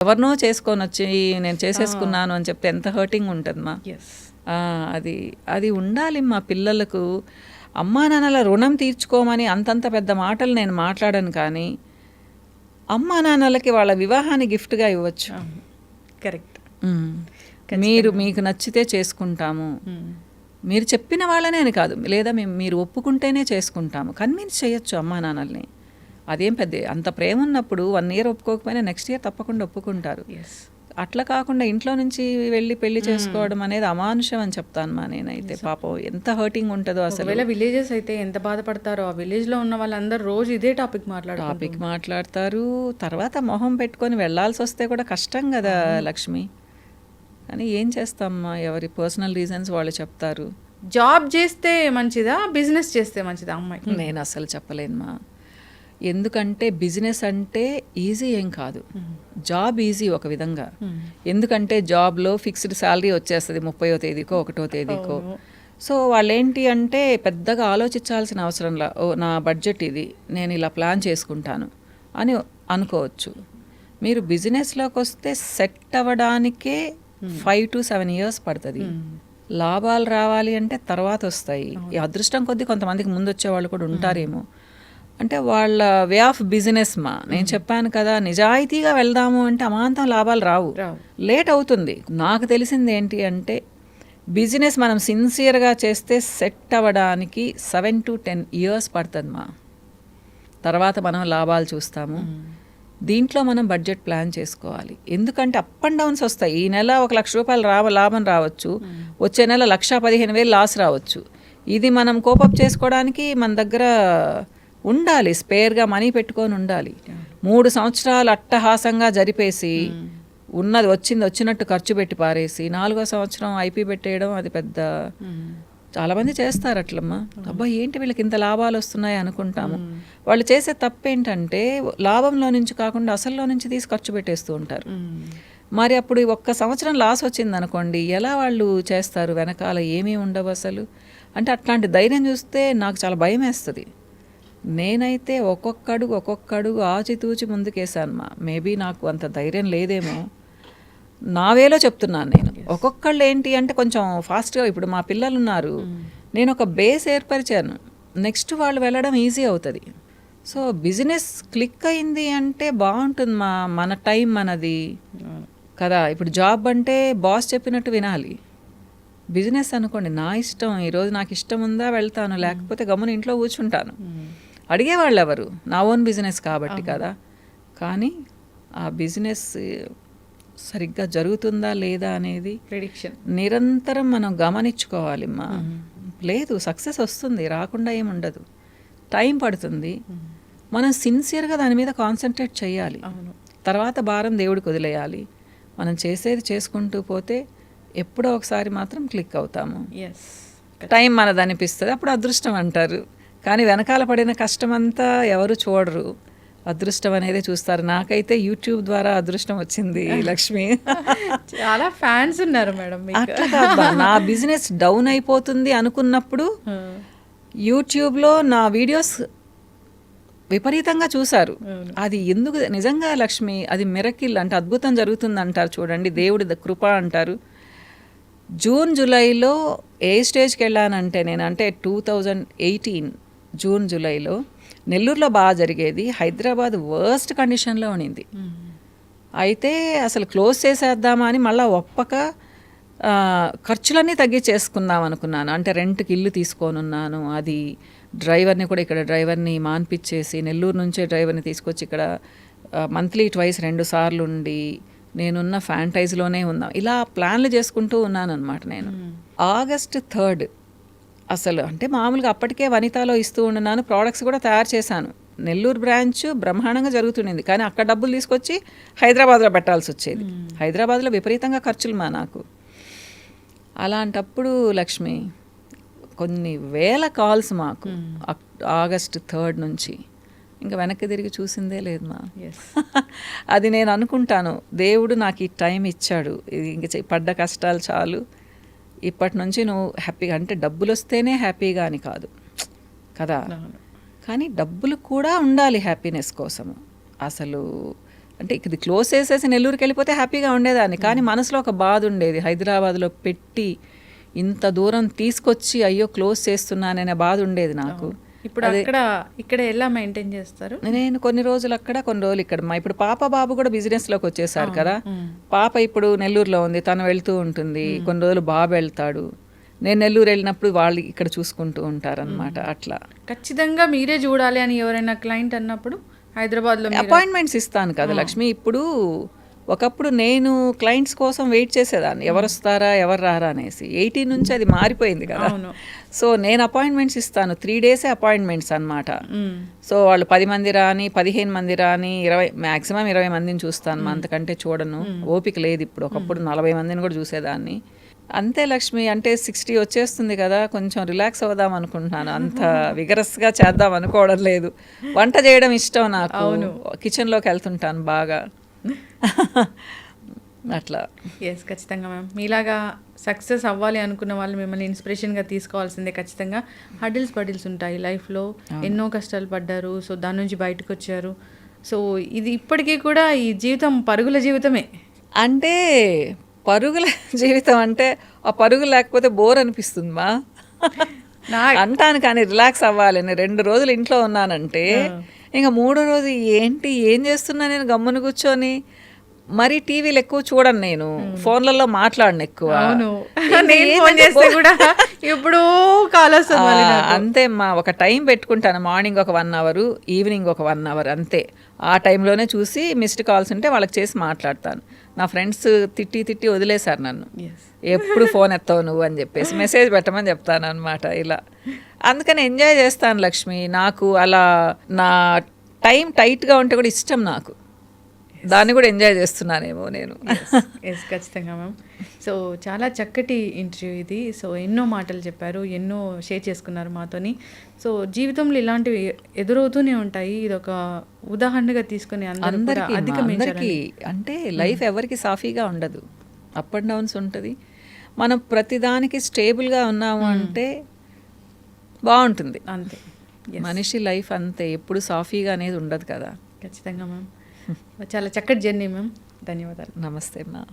ఎవరినో చేసుకొని వచ్చి నేను చేసేసుకున్నాను అని చెప్తే ఎంత హర్టింగ్ ఉంటుంది మా అది అది ఉండాలి మా పిల్లలకు. అమ్మా నాన్నల రుణం తీర్చుకోమని అంతంత పెద్ద మాటలు నేను మాట్లాడను కానీ అమ్మా నాన్నలకి వాళ్ళ వివాహాన్ని గిఫ్ట్గా ఇవ్వచ్చు. కరెక్ట్. మీరు మీకు నచ్చితే చేసుకుంటాము. మీరు చెప్పిన వాళ్ళనే అని కాదు. లేదా మేము మీరు ఒప్పుకుంటేనే చేసుకుంటాము. కన్విన్స్ చేయొచ్చు అమ్మా నాన్నల్ని. అదేం పెద్ద అంత ప్రేమ ఉన్నప్పుడు వన్ ఇయర్ ఒప్పుకోకపోయినా నెక్స్ట్ ఇయర్ తప్పకుండా ఒప్పుకుంటారు. అట్లా కాకుండా ఇంట్లో నుంచి వెళ్ళి పెళ్ళి చేసుకోవడం అనేది అమానుషం అని చెప్తాను మా నేనైతే. పాపం ఎంత హర్టింగ్ ఉంటుందో అసలు. విలేజెస్ అయితే ఎంత బాధపడతారో ఆ విలేజ్లో ఉన్న వాళ్ళందరూ రోజు ఇదే టాపిక్ మాట్లాడారు టాపిక్ మాట్లాడతారు. తర్వాత మొహం పెట్టుకొని వెళ్ళాల్సి వస్తే కూడా కష్టం కదా లక్ష్మి. కానీ ఏం చేస్తామ్మా ఎవరి పర్సనల్ రీజన్స్ వాళ్ళు చెప్తారు. జాబ్ చేస్తే మంచిదా బిజినెస్ చేస్తే మంచిదా అమ్మాయి? నేను అసలు చెప్పలేనుమా ఎందుకంటే బిజినెస్ అంటే ఈజీ ఏం కాదు. జాబ్ ఈజీ ఒక విధంగా. ఎందుకంటే జాబ్లో ఫిక్స్డ్ శాలరీ వచ్చేస్తుంది ముప్పయో తేదీకో ఒకటో తేదీకో. సో వాళ్ళేంటి అంటే పెద్దగా ఆలోచించాల్సిన అవసరంలా ఓ నా బడ్జెట్ ఇది నేను ఇలా ప్లాన్ చేసుకుంటాను అని అనుకోవచ్చు. మీరు బిజినెస్లోకి వస్తే సెట్ అవ్వడానికే ఫైవ్ టు సెవెన్ ఇయర్స్ పడుతుంది. లాభాలు రావాలి అంటే తర్వాత వస్తాయి. ఈ అదృష్టం కొద్దీ కొంతమందికి ముందు వచ్చే వాళ్ళు కూడా ఉంటారేమో. అంటే వాళ్ళ వే ఆఫ్ బిజినెస్ మా. నేను చెప్పాను కదా నిజాయితీగా వెళ్దాము అంటే అమాంతం లాభాలు రావు. లేట్ అవుతుంది. నాకు తెలిసింది ఏంటి అంటే బిజినెస్ మనం సిన్సియర్గా చేస్తే సెట్ అవ్వడానికి సెవెన్ టు టెన్ ఇయర్స్ పడుతుంది మా. తర్వాత మనం లాభాలు చూస్తాము. దీంట్లో మనం బడ్జెట్ ప్లాన్ చేసుకోవాలి. ఎందుకంటే అప్ అండ్ డౌన్స్ వస్తాయి. ఈ నెల ఒక లక్ష రూపాయలు రావ లాభం రావచ్చు. వచ్చే నెల లక్ష పదిహేను వేలు లాస్ రావచ్చు. ఇది మనం కోపప్ చేసుకోవడానికి మన దగ్గర ఉండాలి స్పేర్గా మనీ పెట్టుకొని ఉండాలి. మూడు సంవత్సరాలు అట్టహాసంగా జరిపేసి ఉన్నది వచ్చింది వచ్చినట్టు ఖర్చు పెట్టి పారేసి నాలుగో సంవత్సరం ఐపీ పెట్టేయడం అది పెద్ద చాలా మంది చేస్తారు అట్లమ్మా. అబ్బా ఏంటి వీళ్ళకి ఇంత లాభాలు వస్తున్నాయి అనుకుంటాము. వాళ్ళు చేసే తప్పేంటంటే లాభంలో నుంచి కాకుండా అసల్లో నుంచి తీసి ఖర్చు పెట్టేస్తూ ఉంటారు. మరి అప్పుడు ఒక్క సంవత్సరం లాస్ వచ్చింది అనుకోండి ఎలా వాళ్ళు చేస్తారు? వెనకాల ఏమీ ఉండవు అసలు. అంటే అట్లాంటి ధైర్యం చూస్తే నాకు చాలా భయం వేస్తుంది. నేనైతే ఒక్కొక్క అడుగు ఒక్కొక్క అడుగు ఆచితూచి ముందుకేసాను మా. మేబీ నాకు అంత ధైర్యం లేదేమో. నా వేలో చెప్తున్నాను నేను. ఒక్కొక్కళ్ళు ఏంటి అంటే కొంచెం ఫాస్ట్గా ఇప్పుడు మా పిల్లలు ఉన్నారు నేను ఒక బేస్ ఏర్పరిచాను. నెక్స్ట్ వాళ్ళు వెళ్ళడం ఈజీ అవుతుంది. సో బిజినెస్ క్లిక్ అయింది అంటే బాగుంటుంది మా మన టైం మనది. కదా ఇప్పుడు జాబ్ అంటే బాస్ చెప్పినట్టు వినాలి. బిజినెస్ అనుకోండి నా ఇష్టం ఈరోజు నాకు ఇష్టం ఉందా వెళ్తాను లేకపోతే గమ్మున ఇంట్లో కూర్చుంటాను. అడిగేవాళ్ళు ఎవరు నా ఓన్ బిజినెస్ కాబట్టి కదా. కానీ ఆ బిజినెస్ సరిగ్గా జరుగుతుందా లేదా అనేది ప్రిడిక్షన్ నిరంతరం మనం గమనించుకోవాలి మా లేదు సక్సెస్ వస్తుంది రాకుండా ఏముండదు టైం పడుతుంది. మనం సిన్సియర్గా దాని మీద కాన్సన్ట్రేట్ చేయాలి. తర్వాత భారం దేవుడికి వదిలేయాలి. మనం చేసేది చేసుకుంటూ పోతే ఎప్పుడో ఒకసారి మాత్రం క్లిక్ అవుతాము. ఎస్ టైం మనది అనిపిస్తుంది అప్పుడు అదృష్టం అంటారు. కానీ వెనకాల పడిన కష్టం అంతా ఎవరు చూడరు. అదృష్టం అనేది చూస్తారు. నాకైతే యూట్యూబ్ ద్వారా అదృష్టం వచ్చింది లక్ష్మి. చాలా ఫ్యాన్స్ ఉన్నారు మేడం మీకు. అట్లా కాదు నా బిజినెస్ డౌన్ అయిపోతుంది అనుకున్నప్పుడు యూట్యూబ్లో నా వీడియోస్ విపరీతంగా చూశారు. అది ఎందుకు నిజంగా లక్ష్మి అది మిరకిల్ అంటే అద్భుతం జరుగుతుంది అంటారు చూడండి దేవుడి ద- కృప అంటారు. జూన్ జూలైలో ఏ స్టేజ్కి వెళ్ళానంటే నేను అంటే టూ థౌజండ్ ఎయిటీన్ జూన్ జూలైలో నెల్లూరులో బాగా జరిగేది. హైదరాబాద్ వర్స్ట్ కండిషన్లో ఉండింది అయితే అసలు క్లోజ్ చేసేద్దామా అని మళ్ళీ ఒప్పక ఖర్చులన్నీ తగ్గించేసుకుందాం అనుకున్నాను. అంటే రెంట్కి ఇల్లు తీసుకొని ఉన్నాను అది డ్రైవర్ని కూడా ఇక్కడ డ్రైవర్ని మాన్పిచ్చేసి నెల్లూరు నుంచే డ్రైవర్ని తీసుకొచ్చి ఇక్కడ మంత్లీ ట్వైస్ రెండు సార్లు ఉండి నేనున్న ఫ్యాంటైజ్లోనే ఉందాం ఇలా ప్లాన్లు చేసుకుంటూ ఉన్నాను అనమాట నేను ఆగస్ట్ థర్డ్ అసలు అంటే మామూలుగా అప్పటికే వనితాలో ఇస్తూ ఉన్నాను ప్రోడక్ట్స్ కూడా తయారు చేశాను. నెల్లూరు బ్రాంచ్ బ్రహ్మాండంగా జరుగుతుండింది. కానీ అక్కడ డబ్బులు తీసుకొచ్చి హైదరాబాద్లో పెట్టాల్సి వచ్చేది. హైదరాబాద్లో విపరీతంగా ఖర్చులు మా నాకు. అలాంటప్పుడు లక్ష్మి కొన్ని వేల కాల్స్ మాకు ఆగస్ట్ థర్డ్ నుంచి. ఇంకా వెనక్కి తిరిగి చూసిందే లేదు మా. అది నేను అనుకుంటాను. దేవుడు నాకు ఈ టైం ఇచ్చాడు. ఇది ఇంక పడ్డ కష్టాలు చాలు. ఇప్పటి నుంచి నువ్వు హ్యాపీగా అంటే డబ్బులు వస్తేనే హ్యాపీగా అని కాదు. కదా? కానీ డబ్బులు కూడా ఉండాలి హ్యాపీనెస్ కోసము. అసలు అంటే ఇది క్లోజ్ చేసేసి నెల్లూరుకి వెళ్ళిపోతే హ్యాపీగా ఉండేదాన్ని. కానీ మనసులో ఒక బాధ ఉండేది. హైదరాబాద్లో పెట్టి ఇంత దూరం తీసుకొచ్చి అయ్యో క్లోజ్ చేస్తున్నాననే బాధ ఉండేది నాకు. ఇప్పుడు అక్కడ ఇక్కడ ఎలా మెయింటైన్ చేస్తారు? నేను కొన్ని రోజులు అక్కడ కొన్ని రోజులు ఇక్కడ. మా ఇప్పుడు పాప బాబు కూడా బిజినెస్లోకి వచ్చేసారు కదా. పాప ఇప్పుడు నెల్లూరులో ఉంది తను వెళ్తూ ఉంటుంది. కొన్ని రోజులు బాబు వెళ్తాడు. నేను నెల్లూరు వెళ్ళినప్పుడు వాళ్ళు ఇక్కడ చూసుకుంటూ ఉంటారన్నమాట అట్లా. ఖచ్చితంగా మీరే చూడాలి అని ఎవరైనా క్లయింట్ అన్నప్పుడు హైదరాబాద్లో అపాయింట్మెంట్స్ ఇస్తాను కదా లక్ష్మి. ఇప్పుడు ఒకప్పుడు నేను క్లయింట్స్ కోసం వెయిట్ చేసేదాన్ని. ఎవరు వస్తారా ఎవరు రారా అనేసి. ఎయిటీన్ నుంచి అది మారిపోయింది కదా. సో నేను అపాయింట్మెంట్స్ ఇస్తాను. త్రీ డేసే అపాయింట్మెంట్స్ అన్నమాట. మ్మ్. సో వాళ్ళు పది మంది రాని పదిహేను మంది రాని ఇరవై మాక్సిమం ఇరవై మందిని చూస్తాను. మా అంతకంటే చూడను. ఓపిక లేదు ఇప్పుడు. ఒకప్పుడు నలభై మందిని కూడా చూసేదాన్ని. అంతే లక్ష్మి అంటే సిక్స్టీ వచ్చేస్తుంది కదా. కొంచెం రిలాక్స్ అవుదాం అనుకుంటున్నాను. అంత విగరస్గా చేద్దాం అనుకోవడం లేదు. వంట చేయడం ఇష్టం నాకు. కిచెన్లోకి వెళ్తుంటాను బాగా. అట్లా. ఎస్ ఖచ్చితంగా మ్యామ్ మీలాగా సక్సెస్ అవ్వాలి అనుకున్న వాళ్ళు మిమ్మల్ని ఇన్స్పిరేషన్గా తీసుకోవాల్సిందే ఖచ్చితంగా. హడిల్స్ బడిల్స్ ఉంటాయి లైఫ్లో. ఎన్నో కష్టాలు పడ్డారు. సో దాని నుంచి బయటకు వచ్చారు సో ఇది ఇప్పటికీ కూడా ఈ జీవితం పరుగుల జీవితమే. అంటే పరుగుల జీవితం అంటే ఆ పరుగు లేకపోతే బోర్ అనిపిస్తుంది మా. నా అంటాను కానీ రిలాక్స్ అవ్వాలి. నేను రెండు రోజులు ఇంట్లో ఉన్నానంటే ఇంకా మూడో రోజు ఏంటి ఏం చేస్తున్నా నేను గమ్మున కూర్చొని? మరి టీవీలు ఎక్కువ చూడను నేను. ఫోన్లలో మాట్లాడను ఎక్కువ. ఇప్పుడు. అంతే మా ఒక టైం పెట్టుకుంటాను. మార్నింగ్ ఒక వన్ అవర్ ఈవినింగ్ ఒక వన్ అవర్ అంతే. ఆ టైంలోనే చూసి మిస్డ్ కాల్స్ ఉంటే వాళ్ళకి చేసి మాట్లాడతాను. నా ఫ్రెండ్స్ తిట్టి తిట్టి వదిలేశారు నన్ను. ఎప్పుడు ఫోన్ ఎత్తావు నువ్వు అని చెప్పేసి మెసేజ్ పెట్టమని చెప్తాను అనమాట ఇలా. అందుకని ఎంజాయ్ చేస్తాను లక్ష్మి. నాకు అలా నా టైం టైట్గా ఉంటే కూడా ఇష్టం నాకు. దాన్ని కూడా ఎంజాయ్ చేస్తున్నానేమో నేను. ఎస్ ఖచ్చితంగా మ్యామ్ సో చాలా చక్కటి ఇంటర్వ్యూ ఇది. సో ఎన్నో మాటలు చెప్పారు ఎన్నో షేర్ చేసుకున్నారు మాతోని. సో జీవితంలో ఇలాంటివి ఎదురవుతూనే ఉంటాయి. ఇది ఒక ఉదాహరణగా తీసుకుని అందరికీ అందరికీ అంటే లైఫ్ ఎవరికి సాఫీగా ఉండదు. అప్ అండ్ డౌన్స్ ఉంటుంది. మనం ప్రతిదానికి స్టేబుల్గా ఉన్నాము అంటే బాగుంటుంది. అంతే. మనిషి లైఫ్ అంతే. ఎప్పుడు సాఫీగా అనేది ఉండదు కదా. ఖచ్చితంగా మ్యామ్ చాలా చక్కటి జర్నీ మ్యామ్. ధన్యవాదాలు. నమస్తే మా